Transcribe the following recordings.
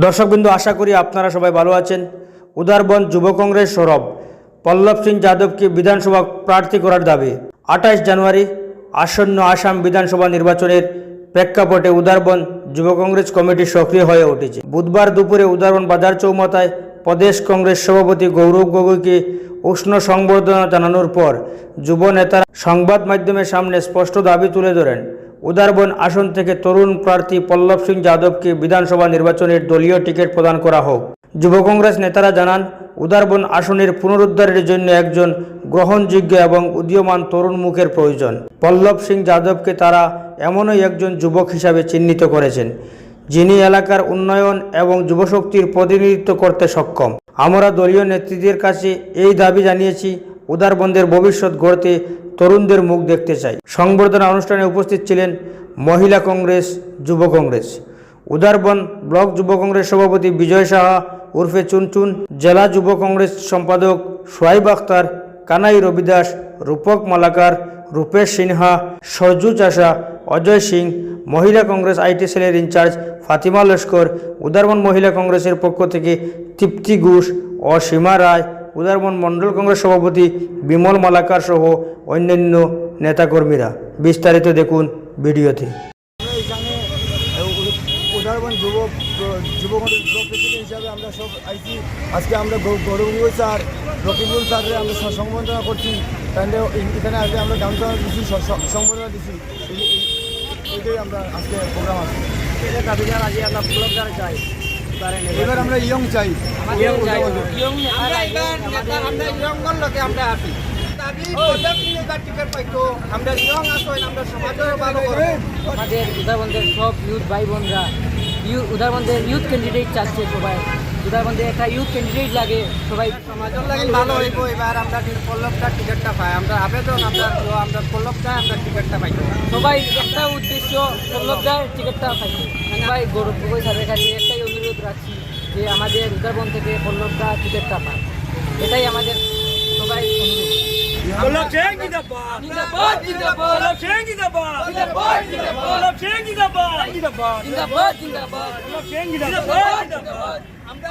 দর্শকবৃন্দ আশা করি আপনারা সবাই ভালো আছেন। উদারবন যুব কংগ্রেস সৌরভ পল্লব সিং যাদবকে বিধানসভা প্রার্থী করার দাবি। আঠাশ জানুয়ারি আসন্ন আসাম বিধানসভা নির্বাচনের প্রেক্ষাপটে উদারবন যুব কংগ্রেস কমিটি সক্রিয় হয়ে উঠেছে। বুধবার দুপুরে উদারবন বাজার চৌমাথায় প্রদেশ কংগ্রেস সভাপতি গৌরব গগৈকে উষ্ণ সংবর্ধনা জানানোর পর যুব নেতারা সংবাদ মাধ্যমের সামনে স্পষ্ট দাবি তুলে ধরেন। উদারবন আসন থেকে তরুণ প্রার্থী পল্লব সিং যাদবকে বিধানসভা নির্বাচনের দলীয় টিকিট প্রদান করা হোক। যুব কংগ্রেস নেতারা জানান, উদারবন আসনের পুনরুদ্ধারের জন্য একজন গ্রহণযোগ্য এবং উদীয়মান তরুণ মুখের প্রয়োজন। পল্লব সিং যাদবকে তারা এমনই একজন যুবক হিসাবে চিহ্নিত করেছেন, যিনি এলাকার উন্নয়ন এবং যুবশক্তির প্রতিনিধিত্ব করতে সক্ষম। আমরা দলীয় নেতৃত্বের কাছে এই দাবি জানিয়েছি, উদারবন্দের ভবিষ্যৎ গড়তে তরুণদের মুখ দেখতে চাই। সংবর্ধনা অনুষ্ঠানে উপস্থিত ছিলেন মহিলা কংগ্রেস যুব কংগ্রেস, উদারবন ব্লক যুব কংগ্রেস সভাপতি বিজয় সাহা, উর্ফে চুনচুন, জেলা যুব কংগ্রেস সম্পাদক সোয়াইব আখতার, কানাই রবিদাস, রূপক মালাকার, রূপেশ সিনহা, সরজু চাষা, অজয় সিং, মহিলা কংগ্রেস আইটি সেলের ইনচার্জ ফাতিমা লস্কর, উদারবন মহিলা কংগ্রেসের পক্ষ থেকে তৃপ্তি ঘোষ, অসীমা রায় উদারবন মণ্ডল কংগ্রেস সভাপতি বিমল মালাকার সহ অন্যান্য নেতাকর্মীরা। বিস্তারিত দেখুন ভিডিওতে। আমরা এখানে উ- উদারবন যুব যুব ব্লক প্রেসিডেন্ট হিসাবে আমরা সব আইসি আজকে আমরা গৌ- গৌরবুল স্যার রকিবুল স্যারকে আমরা স- সম্বর্ধনা করছি। তাহলে এখানে আজকে আমরা গামছা দিচ্ছি স- স- সম্বর্ধনা দিচ্ছি এইটাই আমরা আজকে প্রোগ্রাম আছে। এবার আমরা ইয়ং চাই। আমরা এবার আমরা পাইতো। ইয়ং চাই আমরা আমাদের উদারবন্দের সব ইউথ ভাই বোনরা উদারবন্দের ইউথ ক্যান্ডিডেট চাচ্ছে সবাই। উদারবন্দের একটা ইউথ ক্যান্ডিডেট লাগে সবাই সমাজের লাগে ভালো হইব এবার আমরা পল্লবটা টিকিটটা পাই। আমরা আবেদন আমরা আমরা পল্লবটা আমরা টিকিটটা পাইতো সবাই একটা উদ্দেশ্য পল্লব যায় টিকিটটা পাইছে সবাই গৌরব গগৈ স্যারের কাছে একটাই রাখছি যে আমাদের উত্তরবন থেকে পল্লবটা টিকিট কাটা। এটাই আমাদের সবাই আমরা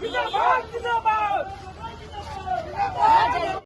జిందాబాద్! జిందాబాద్!